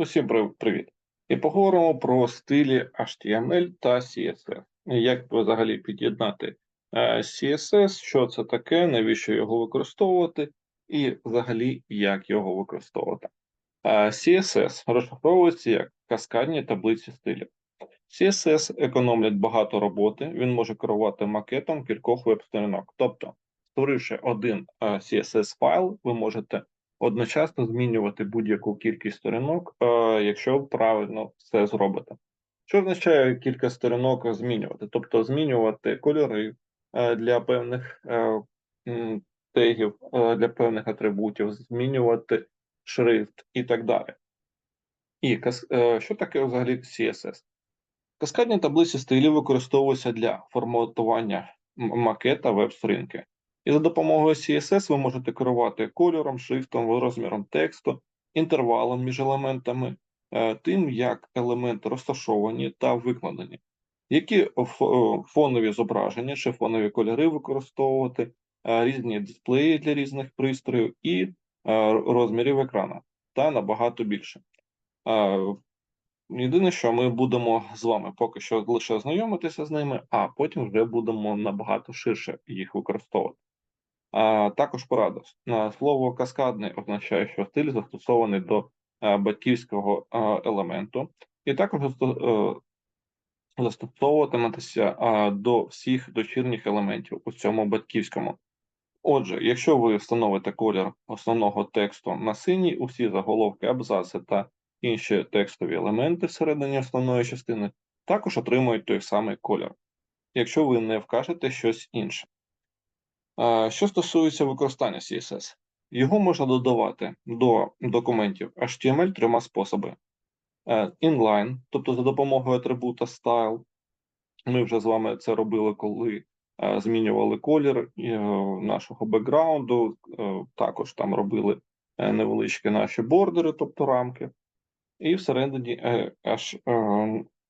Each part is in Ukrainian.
Усім привіт. І поговоримо про стилі HTML та CSS. Як взагалі під'єднати е, CSS, що це таке, навіщо його використовувати, і взагалі як його використовувати. Е, CSS розшифровується як каскадні таблиці стилів. CSS економлять багато роботи, він може керувати макетом кількох веб-сторінок. Тобто, створивши один е, CSS файл, ви можете одночасно змінювати будь-яку кількість сторінок, е, якщо правильно все зробите. Що означає кілька сторінок змінювати? Тобто змінювати кольори е, для певних е, тегів, для певних атрибутів, змінювати шрифт і так далі. І що таке взагалі CSS? Каскадні таблиці стилів використовуються для форматування макета веб-сторінки. І за допомогою CSS ви можете керувати кольором, шрифтом, розміром тексту, інтервалом між елементами, е, тим, як елементи розташовані та викладені, які е, фонові зображення чи фонові кольори використовувати, е, різні дисплеї для різних пристроїв і розмірів екрану, та набагато більше. Єдине, що ми будемо з вами поки що лише знайомитися з ними, а потім вже будемо набагато ширше їх використовувати. А, також порада. Слово каскадний означає, що стиль застосований до а, батьківського а, елементу, і також е, застосовуватиметься до всіх дочірніх елементів у цьому батьківському. Отже, якщо ви встановите колір основного тексту на синій, усі заголовки, абзаци та інші текстові елементи всередині основної частини також отримують той самий колір, якщо ви не вкажете щось інше. Що стосується використання CSS, його можна додавати до документів HTML трьома способами: Е, inline, тобто за допомогою атрибута style. Ми вже з вами це робили, коли е, змінювали колір е, нашого бекграунду, також там робили невеличкі наші бордери, тобто рамки, і всередині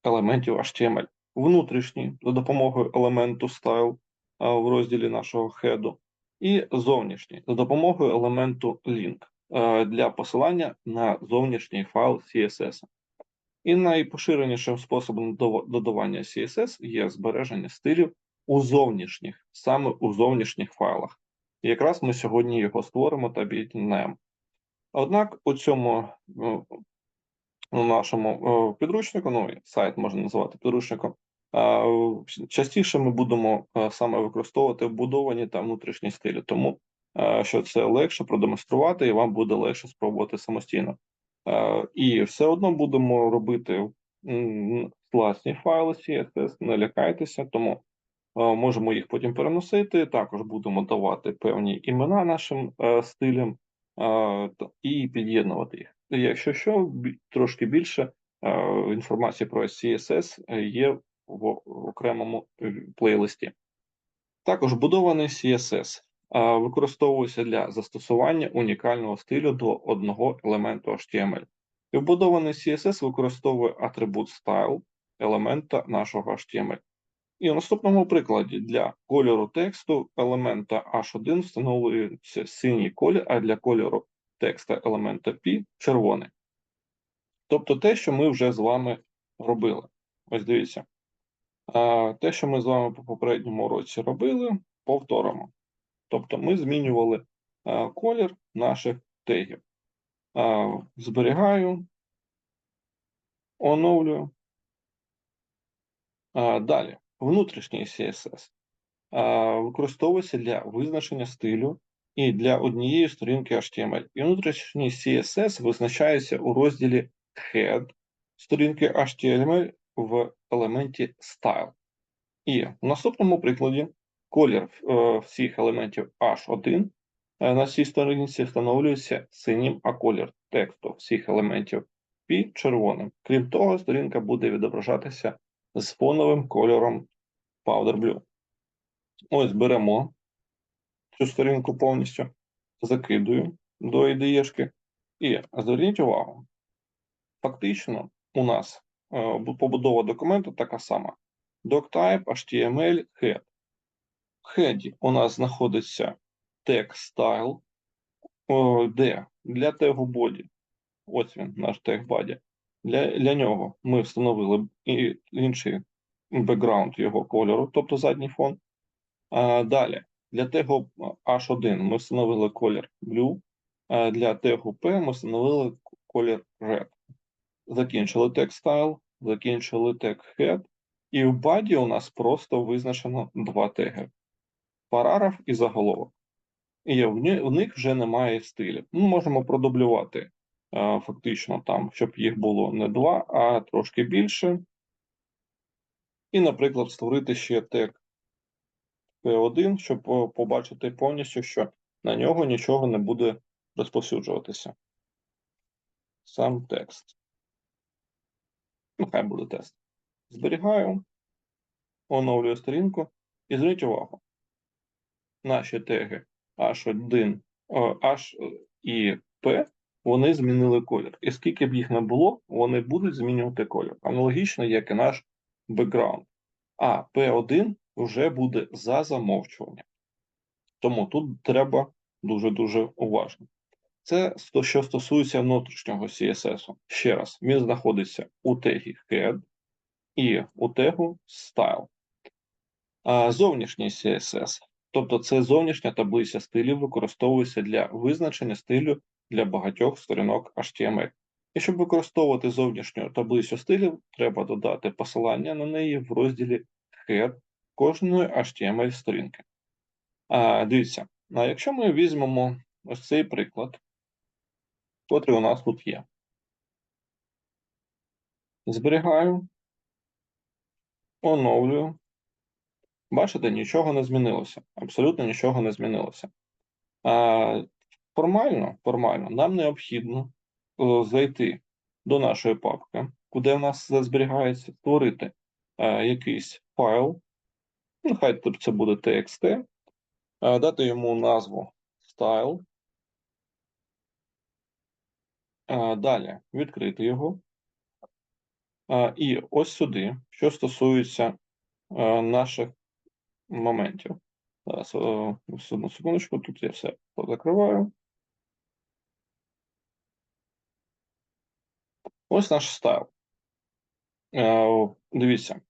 елементів HTML. Внутрішній за допомогою елементу style в розділі нашого хеду, і зовнішній за допомогою елементу link е, для посилання на зовнішній файл CSS. І найпоширенішим способом додавання CSS є збереження стилів у зовнішніх, саме у зовнішніх файлах. І якраз ми сьогодні його створимо та підігнаємо. Однак у цьому е, у нашому е, підручнику, ну сайт можна назвати підручником, частіше ми будемо е, саме використовувати вбудовані та внутрішні стилі, тому е, що це легше продемонструвати, і вам буде легше спробувати самостійно. Е, І все одно будемо робити власні файли CSS, не лякайтеся, тому е, можемо їх потім переносити. Також будемо давати певні імена нашим е, стилям е, і під'єднувати їх. Якщо що, трошки більше е, інформації про CSS є в окремому е, плейлисті. Також будований CSS використовується для застосування унікального стилю до одного елементу HTML. І вбудований CSS використовує атрибут style елемента нашого HTML. І у наступному прикладі для кольору тексту елемента H1 встановлюється синій колір, а для кольору текста елемента P червоний. Тобто те, що ми вже з вами робили. Ось дивіться. Те, що ми з вами по попередньому році робили, повторимо. Тобто ми змінювали колір наших тегів. Зберігаю, оновлюю. Далі, внутрішній CSS використовується для визначення стилю і для однієї сторінки HTML. І внутрішній CSS визначається у розділі Head сторінки HTML в елементі Style. І в наступному прикладі колір е, всіх елементів H1 е, на цій сторінці встановлюється синім, а колір тексту всіх елементів P червоним. Крім того, сторінка буде відображатися з фоновим кольором Powder Blue. Ось беремо цю сторінку повністю, закидую до IDE-шки і зверніть увагу, фактично у нас побудова документу така сама. Doctype, HTML, head. В хеді у нас знаходиться text style, де для тегу body ось він, наш тег body. Для, для нього ми встановили і інший бекграунд його кольору, тобто задній фон. А, далі, для тегу H1 ми встановили колір blue, а для тегу P ми встановили колір red. Закінчили тег style, закінчили тег head, і в body у нас просто визначено два теги: параграф і заголовок. І в, них вже немає стилів. Ми можемо продублювати е, фактично там, щоб їх було не два, а трошки більше. І, наприклад, створити ще тег P1, щоб е, побачити повністю, що на нього нічого не буде розповсюджуватися. Сам текст. Нехай буде тест. Зберігаю, оновлюю сторінку і зверніть увагу. Наші теги H1, H і P, вони змінили колір. І скільки б їх не було, вони будуть змінювати колір. Аналогічно, як і наш бекграунд. А P1 вже буде за замовчуванням. Тому тут треба дуже-дуже уважно. Це що стосується внутрішнього CSS. Ще раз, він знаходиться у тегі head і у тегу style. А зовнішній CSS, тобто це зовнішня таблиця стилів, використовується для визначення стилю для багатьох сторінок HTML. І щоб використовувати зовнішню таблицю стилів, треба додати посилання на неї в розділі head кожної HTML сторінки. Дивіться, а якщо ми візьмемо ось цей приклад, котрий у нас тут є. Зберігаю, оновлюю. Бачите, нічого не змінилося. Абсолютно нічого не змінилося. Формально, формально нам необхідно е, зайти до нашої папки, куди в нас зберігається, створити е, якийсь файл. Нехай це буде TXT, е, дати йому назву style. Е, Далі відкрити його. Е, І ось сюди, що стосується е, наших моментів. Зараз, е, одну секундочку, тут я все позакриваю. Ось наш стайл. Е, Дивіться,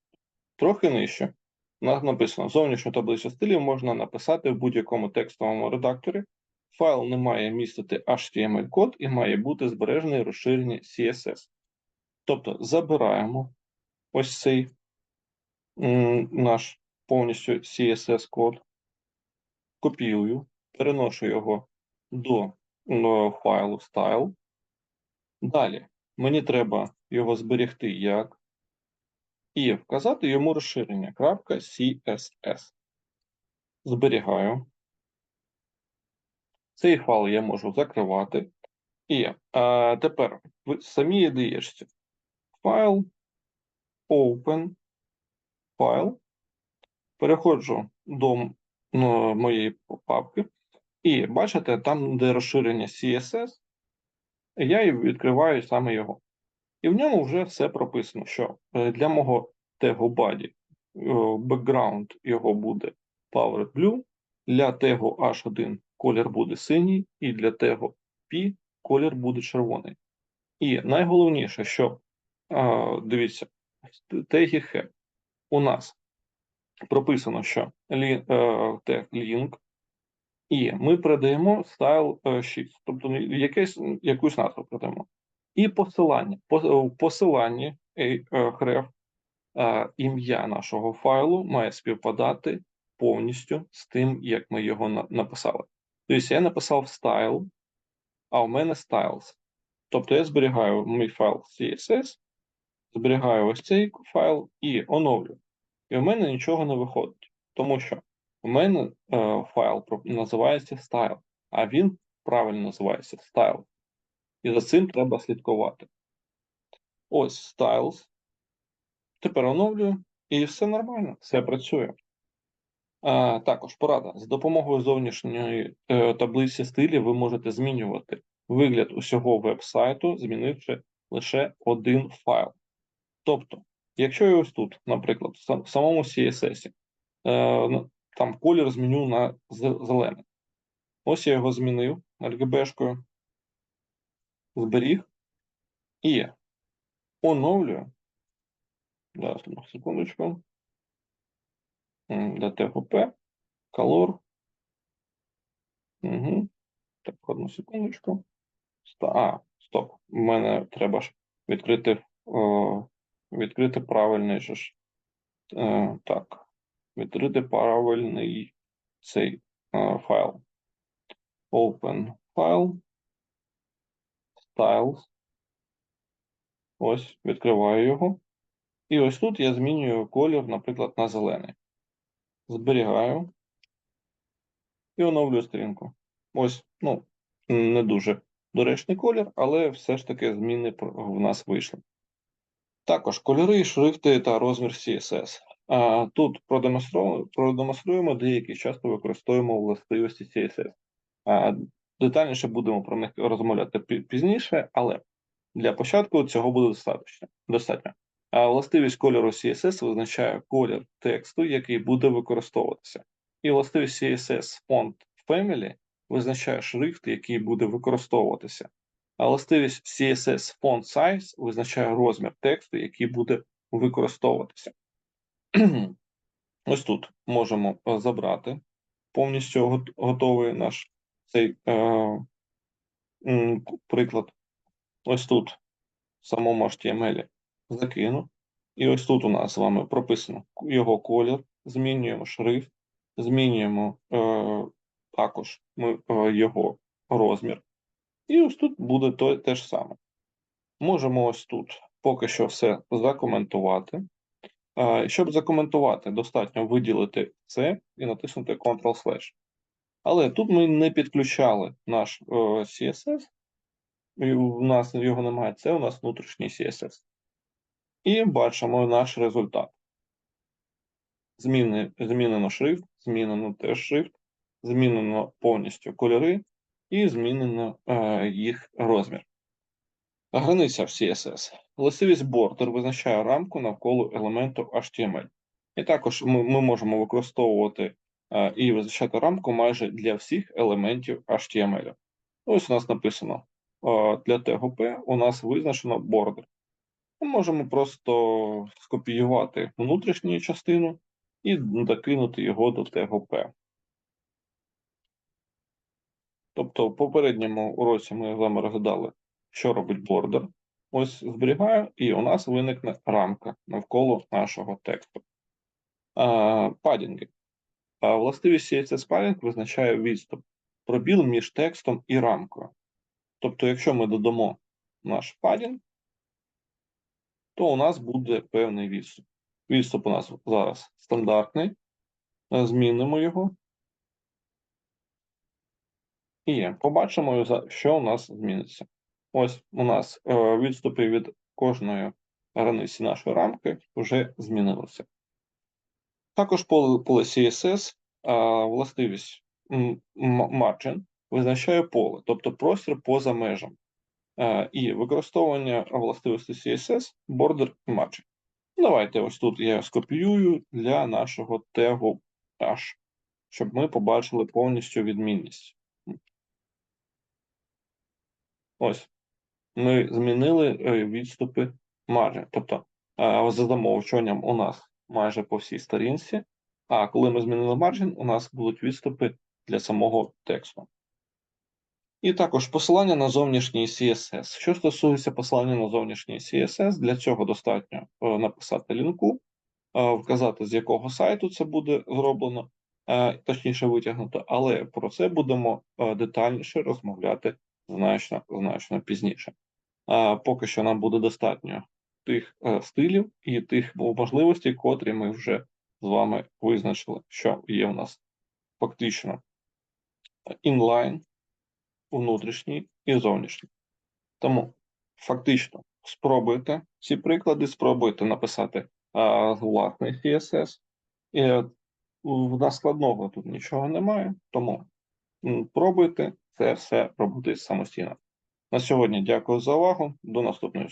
трохи нижче. Написано: зовнішню таблицю стилів можна написати в будь-якому текстовому редакторі. Файл не має містити HTML-код і має бути збережений розширені CSS. Тобто забираємо ось цей наш повністю CSS-код, копіюю, переношу його до ну, файлу style. Далі мені треба його зберегти як і вказати йому розширення .css. Зберігаю. Цей файл я можу закривати. І а, тепер в самій ідеєшці файл, open, файл. Переходжу до ну, моєї папки. І бачите, там, де розширення CSS, я відкриваю саме його. І в ньому вже все прописано, що е, для мого тегу body е, background його буде powered blue, для тегу H1 колір буде синій, і для тегу P колір буде червоний. І найголовніше, що дивіться, в тегі head у нас прописано, що е, тег link, і ми передаємо style е, sheet, тобто якесь, якусь назву передаємо. І посилання. Е, е, href ім'я нашого файлу має співпадати повністю з тим, як ми його написали. Тобто я написав style, а у мене styles. Тобто я зберігаю мій файл CSS, зберігаю ось цей файл і оновлю. І у мене нічого не виходить, тому що у мене е, файл називається style, а він правильно називається style. І за цим треба слідкувати. Ось styles. Тепер оновлюю, і все нормально, все працює. Також порада. За допомогою зовнішньої е, таблиці стилів ви можете змінювати вигляд усього веб-сайту, змінивши лише один файл. Тобто, якщо я ось тут, наприклад, в самому CSS, е, там колір зміню на зе- зелений. Ось я його змінив RGB-шкою, зберіг. І оновлюю. Зараз секундочку. DTGP, color. Угу. Так, одну секундочку. А, стоп. У мене треба ж відкрити, о, відкрити правильний же ж. Е, так. Відкрити правильний цей е, файл. Open file. Styles. Ось, відкриваю його. І ось тут я змінюю колір, наприклад, на зелений. Зберігаю і оновлюю сторінку. Ось, ну, не дуже доречний колір, але все ж таки зміни в нас вийшли. Також кольори, шрифти та розмір CSS. Тут продемонструємо деякі, часто використовуємо властивості CSS. Детальніше будемо про них розмовляти пізніше, але для початку цього буде достатньо. А властивість кольору CSS визначає колір тексту, який буде використовуватися. І властивість CSS Font Family визначає шрифт, який буде використовуватися. А властивість CSS Font Size визначає розмір тексту, який буде використовуватися. Ось тут можемо забрати повністю готовий наш цей е, приклад. Ось тут, в самому HTML, закину. І ось тут у нас з вами прописано його колір, змінюємо шрифт, змінюємо е, також ми, е, його розмір. І ось тут буде то, те ж саме. Можемо ось тут поки що все закоментувати. Е, щоб закоментувати, достатньо виділити це і натиснути Ctrl-slash. Але тут ми не підключали наш е, CSS, і у нас його немає, це у нас внутрішній CSS. І бачимо наш результат. Зміни, змінено шрифт, змінено теж шрифт, змінено повністю кольори і змінено е, їх розмір. Границя в CSS. Властивість border визначає рамку навколо елементу HTML. І також ми, ми можемо використовувати е, і визначати рамку майже для всіх елементів HTML. Ось у нас написано е, для TGP у нас визначено border. Ми можемо просто скопіювати внутрішню частину і докинути його до TGP. Тобто, в попередньому уроці ми з вами розглядали, що робить бордер. Ось зберігаю, і у нас виникне рамка навколо нашого тексту. А, Падінги. А, Властивість CSS падінг визначає відступ, пробіл між текстом і рамкою. Тобто, якщо ми додамо наш падінг, то у нас буде певний відступ. Відступ у нас зараз стандартний. Е, Змінимо його. І побачимо, що у нас зміниться. Ось у нас е, відступи від кожної границі нашої рамки вже змінилися. Також поле, CSS, властивість margin визначає поле, тобто простір поза межами. І використовування властивості CSS, border і margin. Давайте ось тут я скопіюю для нашого тегу H, щоб ми побачили повністю відмінність. Ось. Ми змінили е, відступи маржі. Тобто, е, за замовчуванням у нас майже по всій сторінці, а коли ми змінили маржин, у нас будуть відступи для самого тексту. І також посилання на зовнішній CSS. Що стосується посилання на зовнішній CSS, для цього достатньо е, написати лінку, е, вказати, з якого сайту це буде зроблено, е, точніше витягнуто, але про це будемо детальніше розмовляти значно значно пізніше. Поки що нам буде достатньо тих стилів і тих можливостей, котрі ми вже з вами визначили, що є в нас фактично інлайн, внутрішній і зовнішній. Тому фактично спробуйте ці приклади, спробуйте написати а, власний CSS. І е, в нас складного тут нічого немає, тому пробуйте це все робити самостійно. На сьогодні дякую за увагу. До наступної.